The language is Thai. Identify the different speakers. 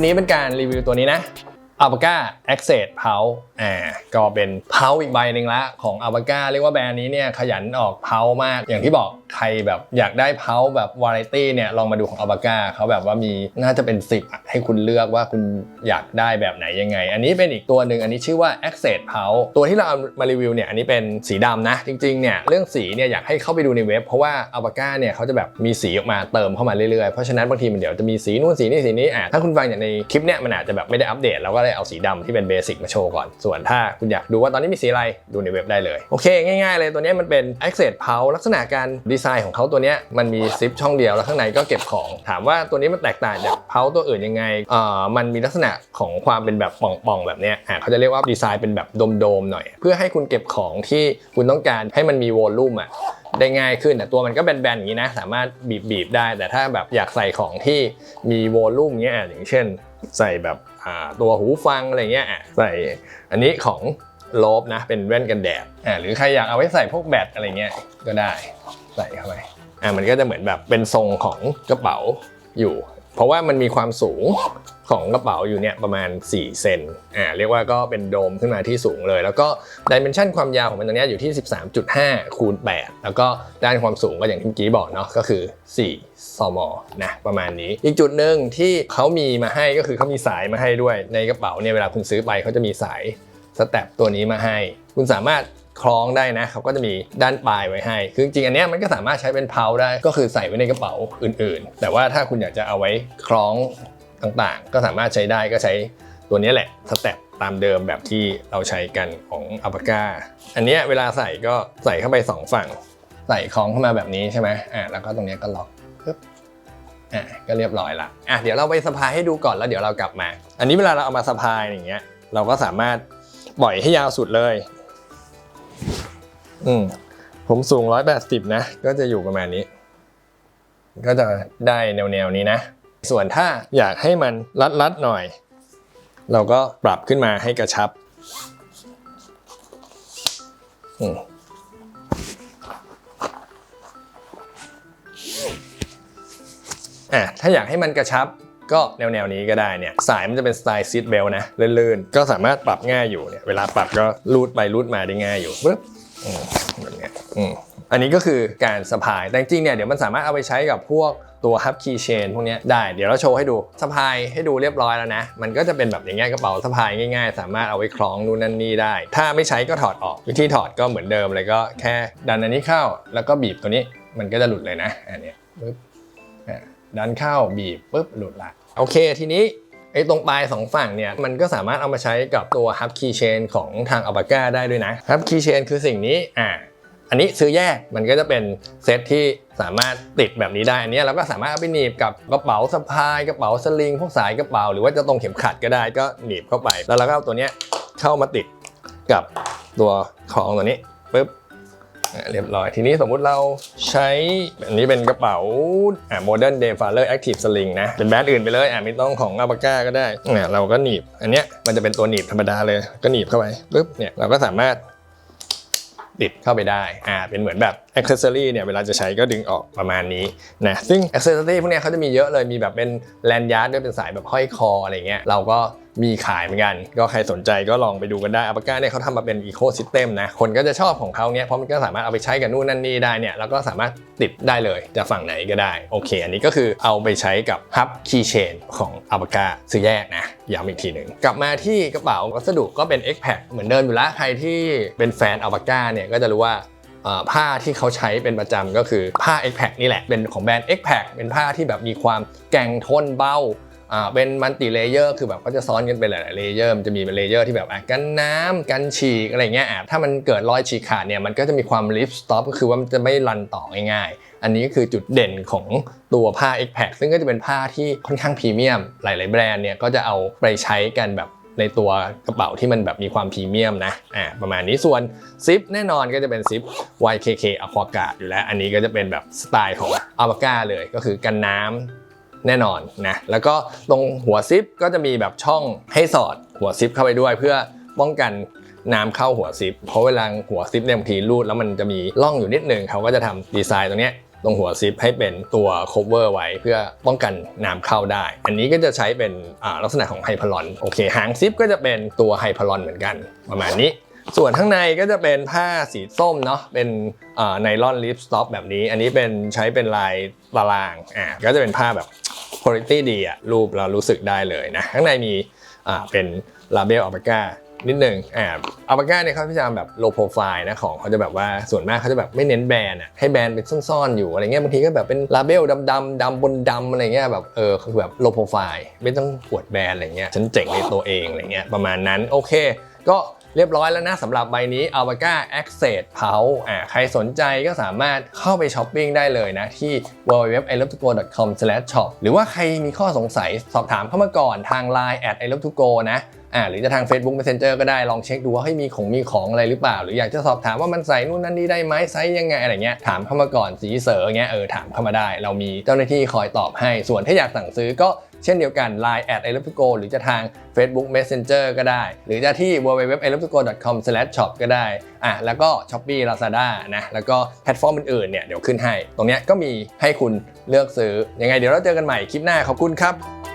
Speaker 1: ปนี้เป็นการรีวิวตัวนี้นะ a l p a c a Access Pulse อ่าก็เป็น Pulse อีกใบหนึ่งละของ a l p a c a เรียกว่าแบรนด์นี้เนี่ยขยันออก Pulse มากอย่างที่บอก ใครแบบอยากได้ Pulse แบบ Variety เนี่ยลองมาดูของ a l p a c a เขาแบบว่ามีน่าจะเป็น10อะให้คุณเลือกว่าคุณอยากได้แบบไหนยังไง อันนี้เป็นอีกตัวหนึ่งอันนี้ชื่อว่า Access p o u ตัวที่เราเอามารีวิวเนี่ยอันนี้เป็นสีดำนะ จริงๆเนี่ยเรื่องสีเนี่ยอยากให้เข้าไปดูในเว็บ เพราะว่า a l p a c a เนี่ยเขาจะแบบมีสีออกมาเติมเข้ามาเรื่อยๆ เพราะฉะนั้นบางทีมันเดี๋ยวจะมีสีนู่นสีนี่สีนี้อะถ้าคุณฟังอย่างในคลิปเนี่ยมันอาจจะแบบไม่ได้อัปเดตเราก็เลยเอาสีดำที่เป็นเบสิกมาโชว์ก่อน ส่วนถ้าคุณอยากดูว่าตอนนี้มีสีอะไรดูในเว็บได้เลยโอเค ง่าย ๆ เลยตัวนี้มันเป็น Access p o u ลักษณะการดีไซน์ของเขาตัวเนี้ยมันมีซิปช่องเดียวแล้วข้างในก็เก็บของ ถามว่าตัวนี้มันแตกต่างจาก Pulse ตัวอื่นยังไงเอ่อมันมีลักษณะของความเป็นแบบป่องๆแบบเนี้ยอะเขาจะเรียกว่าดีไซน์เป็นแบบโดมๆหน่อย เพื่อให้คุณเก็บของที่คุณต้องการให้มันมีวอลลุ่มอะได้ง่ายขึ้นแต่ตัวมันก็แบนๆอย่างนี้นะ สามารถบีบๆได้ แต่ถ้าแบบอยากใส่ของที่มีวอลลุ่มเงี้ยอะอย่างเช่น ใส่แบบอ่าตัวหูฟังอะไรเงี้ยอะใส่อันนี้ของโลบนะเป็นแว่นกันแดดอ่าหรือใครอยากเอาไว้ใส่พวกแบตอะไรเงี้ยก็ได้ ใส่เข้าไปอ่ามันก็จะเหมือนแบบเป็นทรงของกระเป๋าอยู่ เพราะว่ามันมีความสูงของกระเป๋าอยู่เนี่ยประมาณ 4 เซนอ่าเรียกว่าก็เป็นโดมขึ้นมาที่สูงเลย แล้วก็ดิเมนชันความยาวของมันตรงนี้อยู่ที่ 13.5 คูณ 8 แล้วก็ด้านความสูงก็อย่างที่เมื่อกี้บอกเนาะก็คือ 4 ซมนะประมาณนี้ อีกจุดหนึ่งที่เขามีมาให้ก็คือเขามีสายมาให้ด้วยในกระเป๋าเนี่ยเวลาคุณซื้อไปเขาจะมีสายสแตปตัวนี้มาให้ คุณสามารถ คล้องได้นะเขาก็จะมีด้านปลายไว้ให้ คือจริงอันนี้มันก็สามารถใช้เป็นเพาได้ก็คือใส่ไว้ในกระเป๋าอื่น ๆ แต่ว่าถ้าคุณอยากจะเอาไว้คล้องต่างๆ ก็สามารถใช้ได้ก็ใช้ตัวนี้แหละสเต็ปตามเดิมแบบที่เราใช้กันของอัลปาก้าอันนี้เวลาใส่ก็ใส่เข้าไปสองฝั่ง ใส่คล้องเข้ามาแบบนี้ใช่ไหมอะแล้วก็ตรงนี้ก็ล็อกปึ๊บอะก็เรียบร้อยละอะเดี๋ยวเราไปสะพายให้ดูก่อนแล้วเดี๋ยวเรากลับมา อันนี้เวลาเราเอามาสะพายอย่างเงี้ยเราก็สามารถปล่อยให้ยาวสุดเลย อืมผมสูง 180 นะ ก็จะอยู่ประมาณนี้ ก็จะได้แนวๆนี้นะ ส่วนถ้าอยากให้มันรัดๆหน่อย เราก็ปรับขึ้นมาให้กระชับอะถ้าอยากให้มันกระชับก็แนวแนวนี้ก็ได้เนี่ย สายมันจะเป็นสไตล์ซีดเบลนะ ลื่นๆ ก็สามารถปรับง่ายอยู่เนี่ย เวลาปรับก็รูดไปรูดมาได้ง่ายอยู่ปึ๊บ อืมแบบเนี้ยอืมอันนี้ก็คือการสะพาย แต่จริงเนี่ยเดี๋ยวมันสามารถเอาไปใช้กับพวกตัวฮับคีย์เชนพวกนี้ได้ เดี๋ยวเราโชว์ให้ดูสะพายให้ดูเรียบร้อยแล้วนะ มันก็จะเป็นแบบอย่างเงี้ยกระเป๋าสะพายง่ายๆ สามารถเอาไว้คล้องนู่นนั่นนี่ได้ ถ้าไม่ใช้ก็ถอดออก วิธีถอดก็เหมือนเดิมเลยก็แค่ดันอันนี้เข้า แล้วก็บีบตัวนี้ มันก็จะหลุดเลยนะ อันนี้ปึ๊บดันเข้าบีบปุ๊บหลุดละ โอเคทีนี้ ไอ้ตรงปลายสองฝั่งเนี่ยมันก็สามารถเอามาใช้กับตัว Hub Keychain ของทาง a l p a c a ได้ด้วยนะ Hub Keychain คือสิ่งนี้อ่าอันนี้ซื้อแยกมันก็จะเป็นเซตที่สามารถติดแบบนี้ได้ อันนี้เราก็สามารถเอาไปหนีบกับกระเป๋าสะพายกระเป๋าสลิงพวกสายกระเป๋าหรือว่าจะตรงเข็มขัดก็ได้ก็หนีบเข้าไป แล้วเราก็เอาตัวเนี้ยเข้ามาติดกับตัวของตัวนี้ปุ๊บ เรียบร้อย ทีนี้สมมุติเราใช้อันนี้เป็นกระเป๋าอ่า Modern Day Faller Active Sling นะ เป็นแบรนด์อื่นไปเลยอะไม่ต้องของอาบาก้าก็ได้อะเราก็หนีบ อันเนี้ยมันจะเป็นตัวหนีบธรรมดาเลยก็หนีบเข้าไปปุ๊บเนี่ยเราก็สามารถติดเข้าไปได้ อ่า เป็นเหมือนแบบ accessory เนี่ย เวลาจะใช้ก็ดึงออกประมาณนี้นะ ซึ่ง accessory พวกเนี้ยเขาจะมีเยอะเลย มีแบบเป็นแลนยาร์ดด้วยเป็นสายแบบห้อยคออะไรเงี้ย เราก็ มีขายเหมือนกัน ก็ใครสนใจก็ลองไปดูกันได้อัปก้าเนี่ยเขาทำมาเป็นอีโค y ิสเต็มนะ คนก็จะชอบของเขาเนี่ยเพราะมันก็สามารถเอาไปใช้กับนู่นนั่นนี่ได้เนี่ย แล้วก็สามารถติดได้เลยจากฝั่งไหนก็ได้ โอเค อันนี้ก็คือเอาไปใช้กับ Hub Keychain ของอัปก้าซื้อแยกนะย้ำอีกทีหนึ่งกลับมาที่กระเป๋าวัสดุก็เป็น X p a c เหมือนเดิมอยู่แล้วใครที่เป็นแฟนอัปก้าเนี่ยก็จะรู้ว่าผ้าที่เขาใช้เป็นประจำก็คือผ้า X p a c นี่แหละเป็นของแบรนด์ X p a c เป็นผ้าที่แบบมีความแกร่งทนเบา อ่าเป็นมัลติเลเยอร์คือแบบเขาจะซ้อนกันเป็นหลายๆเลเยอร์มันจะมีเลเยอร์ที่แบบอะกันน้ำกันฉีกอะไรเงี้ยอะถ้ามันเกิดรอยฉีกขาดเนี่ยมันก็จะมีความลิฟสต็อปก็คือว่ามันจะไม่รันต่อง่ายๆ อันนี้ก็คือจุดเด่นของตัวผ้า X p a c ซึ่งก็จะเป็นผ้าที่ค่อนข้างพรีเมียม หลาย ๆ แบรนด์เนี่ยก็จะเอาไปใช้กันแบบในตัวกระเป๋าที่มันแบบมีความพรีเมียมนะอ่าประมาณนี้ส่วนซิปแน่นอนก็จะเป็นซิป YKK Aquaguard อยู่แล้ว อันนี้ก็จะเป็นแบบสไตล์ของ a l p a c a เลยก็คือกันน้ำ แน่นอนนะแล้วก็ตรงหัวซิปก็จะมีแบบช่องให้สอดหัวซิปเข้าไปด้วยเพื่อป้องกันน้ำเข้าหัวซิป เพราะเวลาหัวซิปเนี่ยบางทีรูดแล้วมันจะมีร่องอยู่นิดนึงเขาก็จะทำดีไซน์ตรงนี้ตรงหัวซิปให้เป็นตัว cover ไว้เพื่อป้องกันน้ำเข้าได้ อันนี้ก็จะใช้เป็นลักษณะของไฮพลอนโอเคหางซิปก็จะเป็นตัวไฮพลอนเหมือนกัน ประมาณนี้ ส่วนข้างในก็จะเป็นผ้าสีส้มเนาะเป็นไนลอนลิปสต็อปแบบนี้ อันนี้เป็นใช้เป็นลายตารางอ่าก็จะเป็นผ้าแบบคุณภาพดีอะรูปเรารู้สึกได้เลยนะ ข้างในมีอ่าเป็นลาเบลอัลปาก้านิดหนึ่งอ่าอัลปาก้าเนี่ยเขาพยายามแบบโลโปรไฟล์นะของเขาจะแบบว่าส่วนมากเขาจะแบบไม่เน้นแบรนด์อะให้แบรนด์เป็นซ่อนๆอยู่อะไรเงี้ยบางทีก็แบบเป็นลาเบลดำๆดำบนดำอะไรเงี้ยแบบเออคือแบบโลโปรไฟล์ไม่ต้องอวดแบรนด์อะไรเงี้ยฉันเจ๋งในตัวเองอะไรเงี้ยประมาณนั้นโอเค ก็ เรียบร้อยแล้วนะสำหรับใบนี้ a l p a c a Access p o u อ่าใครสนใจก็สามารถเข้าไปช้อปปิ้งได้เลยนะ ที่ www.ilovetogo.com/shop หรือว่าใครมีข้อสงสัยสอบถามเข้ามาก่อนทาง Line at i love to go นะอ่าหรือจะทาง Facebook Messenger ก็ได้ลองเช็คดูว่าให้มีของมีของอะไรหรือเปล่า หรืออยากจะสอบถามว่ามันใส่นู่นนั่นนี่ได้ไหมไซส์ยังไงอะไรเงี้ยถามเข้ามาก่อนสีเสอเงี้ยเออถามเข้ามาได้ เรามีเจ้าหน้าที่คอยตอบให้ส่วนถ้าอยากสั่งซื้อก็ เช่นเดียวกัน Line at i love to go หรือจะทาง Facebook Messenger ก็ได้ หรือจะที่ www.ilovetogo.com/shop ก็ได้อะแล้วก็ Shopee Lazada นะแล้วก็แพลตฟอร์มอื่นๆเนี่ยเดี๋ยวขึ้นให้ ตรงเนี้ยก็มีให้คุณเลือกซื้อยังไงเดี๋ยวเราเจอกันใหม่คลิปหน้าขอบคุณครับ